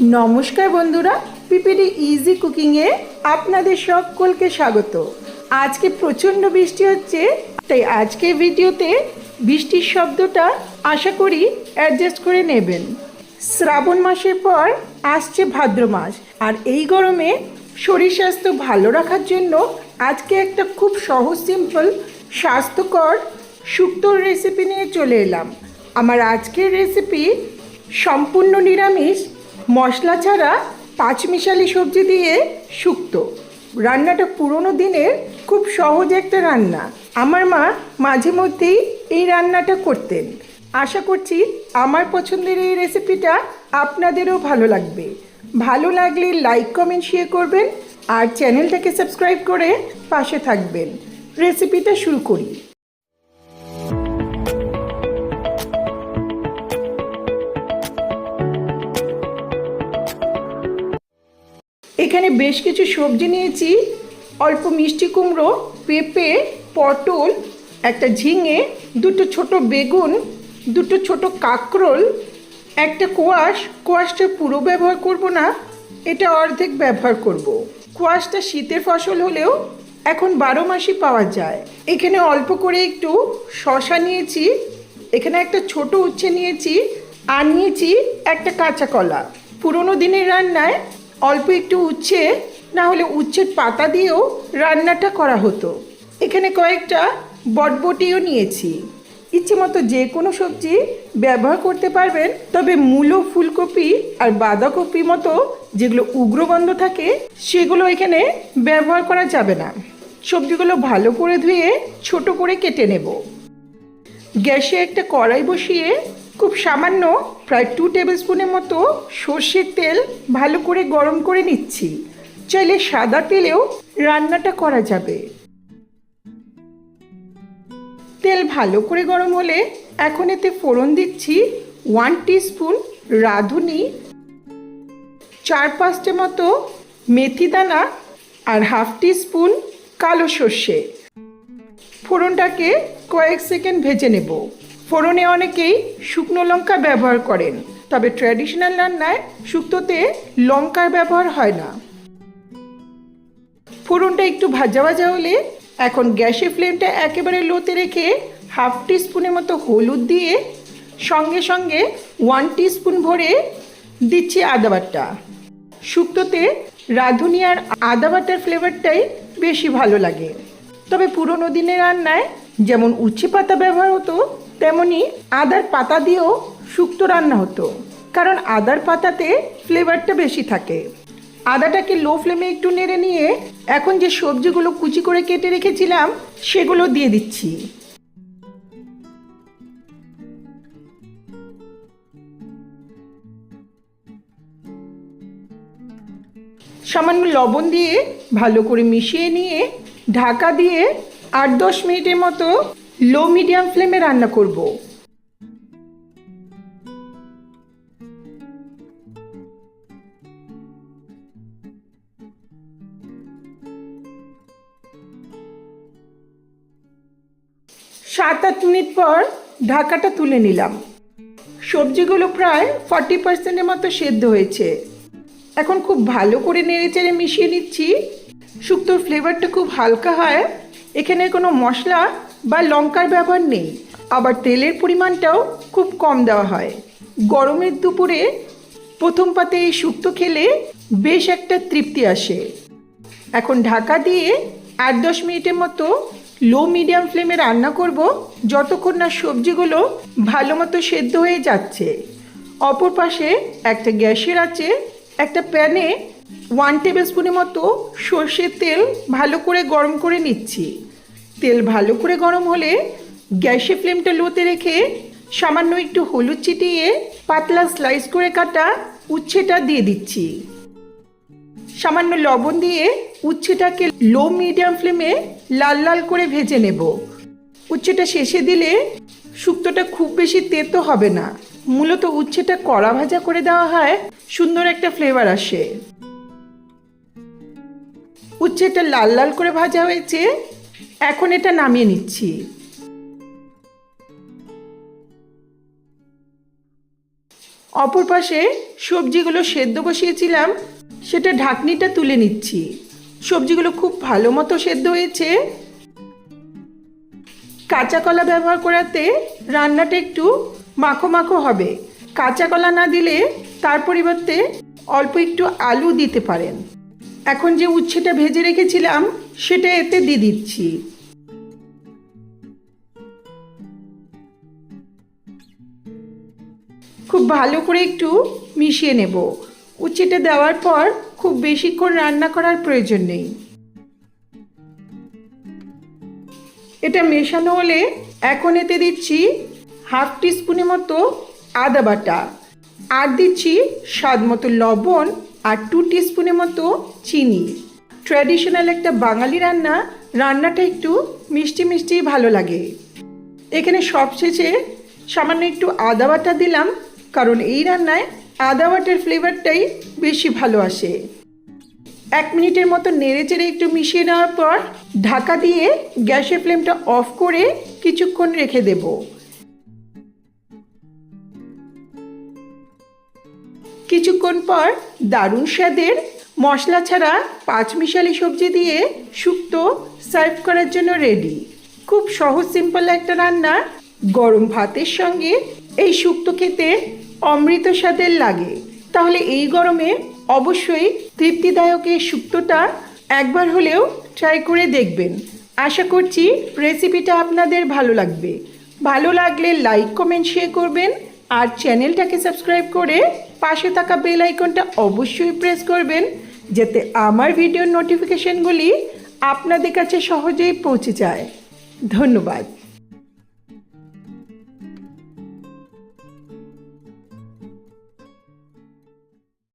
নমস্কার বন্ধুরা, PPD easy কুকিংয়ে আপনাদের সকলকে স্বাগত। আজকে প্রচণ্ড বৃষ্টি হচ্ছে, তাই আজকে ভিডিওতে বৃষ্টির শব্দটা আশা করি অ্যাডজাস্ট করে নেবেন। শ্রাবণ মাসের পর আসছে ভাদ্র মাস, আর এই গরমে শরীর স্বাস্থ্য ভালো রাখার জন্য আজকে একটা খুব সহজ সিম্পল স্বাস্থ্যকর শুক্তোর রেসিপি নিয়ে চলে এলাম। আমার আজকের রেসিপি সম্পূর্ণ নিরামিষ মশলা ছাড়া পাঁচমিশালি সবজি দিয়ে শুক্তো। রান্নাটা পুরোনো দিনের খুব সহজ একটা রান্না। আমার মা মাঝে মধ্যেই এই রান্নাটা করতেন। আশা করছি আমার পছন্দের এই রেসিপিটা আপনাদেরও ভালো লাগবে। ভালো লাগলে লাইক, কমেন্ট শেয়ার করবেন আর চ্যানেলটাকে সাবস্ক্রাইব করে পাশে থাকবেন। রেসিপিটা শুরু করি। এখানে বেশ কিছু সবজি নিয়েছি। অল্প মিষ্টি কুমড়ো, পেঁপে, পটল, একটা ঝিঙে, দুটো ছোট বেগুন, দুটো ছোট কাঁকরোল, একটা কোয়াশ। কোয়াশটা পুরো ব্যবহার করব না, এটা অর্ধেক ব্যবহার করব। কোয়াশটা শীতের ফসল হলেও এখন বারো মাসই পাওয়া যায়। এখানে অল্প করে একটু শশা নিয়েছি। এখানে একটা ছোট উচ্ছে নিয়েছি। আর নিয়েছি একটা কাঁচা কলা। পুরোনো দিনের রান্নায় অল্প একটু উচ্ছে, না হলে উচ্ছের পাতা দিয়েও রান্নাটা করা হতো। এখানে কয়েকটা বটবটিও নিয়েছি। ইচ্ছে মতো যে কোনো সবজি ব্যবহার করতে পারবেন, তবে মূলো, ফুলকপি আর বাঁধাকপি মতো যেগুলো উগ্রগন্ধ থাকে, সেগুলো এখানে ব্যবহার করা যাবে না। সবজিগুলো ভালো করে ধুয়ে ছোট করে কেটে নেব। গ্যাসে একটা কড়াই বসিয়ে খুব সামান্য, প্রায় টু টেবিল স্পুনের মতো সর্ষের তেল ভালো করে গরম করে নিচ্ছি। চাইলে সাদা তেলেও রান্নাটা করা যাবে। তেল ভালো করে গরম হলে এখন এতে ফোড়ন দিচ্ছি ওয়ান স্পুন রাঁধুনি, চার পাঁচটা মতো মেথি দানা আর হাফ স্পুন কালো সর্ষে। ফোড়নটাকে কয়েক সেকেন্ড ভেজে নেব। ফোড়নে অনেকেই শুকনো লঙ্কা ব্যবহার করেন, তবে ট্র্যাডিশনাল রান্নায় শুক্তোতে লঙ্কার ব্যবহার হয় না। ফোড়নটা একটু ভাজা ভাজা হলে এখন গ্যাসের ফ্লেমটা একেবারে লোতে রেখে হাফ স্পুনের মতো হলুদ দিয়ে সঙ্গে সঙ্গে ওয়ান স্পুন ভরে দিচ্ছি আদা বাটা। শুক্তোতে রাঁধুনি আর আদা বাটার ফ্লেভারটাই বেশি ভালো লাগে। তবে পুরোনো দিনের রান্নায় যেমন উচ্ছে পাতা ব্যবহার হতো তেমনি আদার পাতা দিয়েও শুক্তো রান্না হতো, কারণ আদার পাতাতে ফ্লেভারটা বেশি থাকে। আদাটাকে লো ফ্লেমে একটু নেড়ে নিয়ে এখন যে সবজিগুলো কুচি করে কেটে রেখেছিলাম, সেগুলো দিয়ে দিচ্ছি। সামান্য লবণ দিয়ে ভালো করে মিশিয়ে নিয়ে ঢাকা দিয়ে আট দশ মিনিটের মতো লো মিডিয়াম ফ্লেমে রান্না করব। সাত আট মিনিট পর ঢাকাটা তুলে নিলাম। সবজিগুলো প্রায় ফর্টি পার্সেন্টের মতো সেদ্ধ হয়েছে। এখন খুব ভালো করে নেড়ে চেড়ে মিশিয়ে নিচ্ছি। শুক্তোর ফ্লেভারটা খুব হালকা হয়। এখানে কোনো মশলা বা লঙ্কার ব্যবহার নেই, আবার তেলের পরিমাণটাও খুব কম দেওয়া হয়। গরমের দুপুরে প্রথম পাতে এই শুক্তো খেলে বেশ একটা তৃপ্তি আসে। এখন ঢাকা দিয়ে আট দশ মিনিটের মতো লো মিডিয়াম ফ্লেমে রান্না করব, যতক্ষণ না সবজিগুলো ভালো মতো সেদ্ধ হয়ে যাচ্ছে। অপর পাশে একটা গ্যাসের আছে একটা প্যানে ওয়ান টেবিল স্পুনের মতো সর্ষের তেল ভালো করে গরম করে নিচ্ছি। তেল ভালো করে গরম হলে গ্যাসে ফ্লেমটা লোতে রেখে সামান্য একটু হলুদ চিটিয়ে পাতলা স্লাইস করে কাটা উচ্ছেটা দিয়ে দিচ্ছি। সামান্য লবণ দিয়ে উচ্ছেটাকে লো মিডিয়াম ফ্লেমে লাল লাল করে ভেজে নেব। উচ্ছেটা শেষে দিলে শুক্তোটা খুব বেশি তেতো হবে না। মূলত উচ্ছেটা কড়া ভাজা করে দেওয়া হয়, সুন্দর একটা ফ্লেভার আসে। উচ্ছেটা লাল লাল করে ভাজা হয়েছে এখন এটা নামিয়ে নিচ্ছি। অপর পাশে সবজিগুলো সেদ্ধ বসিয়েছিলাম, সেটা ঢাকনিটা তুলে নিচ্ছি। সবজিগুলো খুব ভালো মতো সেদ্ধ হয়েছে। কাঁচা কলা ব্যবহার করাতে রান্নাটা একটু মাখো মাখো হবে। কাঁচা কলা না দিলে তার পরিবর্তে অল্প একটু আলু দিতে পারেন। এখন যে উচ্ছেটা ভেজে রেখেছিলাম, সেটা এতে দিয়ে দিচ্ছি। খুব ভালো করে একটু মিশিয়ে নেব। উচ্ছেটা দেওয়ার পর খুব বেশিক্ষণ রান্না করার প্রয়োজন নেই। এটা মেশানো হলে এখন এতে দিচ্ছি হাফ টিস্পুনের মতো আদা বাটা। আর দিচ্ছি স্বাদ মতো লবণ আর টু টিস্পুনের মতো চিনি। ট্র্যাডিশনাল একটা বাঙালি রান্না, রান্নাটা একটু মিষ্টি মিষ্টি ভালো লাগে। এখানে সবশেষে সামান্য একটু আদা বাটা দিলাম, কারণ এই রান্নায় আদা বাটার ফ্লেভারটাই বেশি ভালো আসে। এক মিনিটের মতো নেড়ে চেড়ে একটু মিশিয়ে নেওয়ার পর ঢাকা দিয়ে গ্যাসের ফ্লেমটা অফ করে কিছুক্ষণ রেখে দেব। কিছুক্ষণ পর দারুণ স্বাদের মশলা ছাড়া পাঁচমিশালি সবজি দিয়ে শুক্তো সার্ভ করার জন্য রেডি খুব সহজ সিম্পল একটা রান্না। গরম ভাতের সঙ্গে এই শুক্তো খেতে অমৃত স্বাদের লাগে। তাহলে এই গরমে অবশ্যই তৃপ্তিদায়ক এই শুক্তোটা একবার হলেও ট্রাই করে দেখবেন। আশা করছি রেসিপিটা আপনাদের ভালো লাগবে। ভালো লাগলে লাইক কমেন্ট শেয়ার করবেন। আর চ্যানেলটাকে সাবস্ক্রাইব করে পাশে থাকা বেল আইকনটা অবশ্যই প্রেস করবেন, যাতে আমার ভিডিওর নোটিফিকেশনগুলি আপনাদের কাছে সহজেই পৌঁছে যায়। ধন্যবাদ।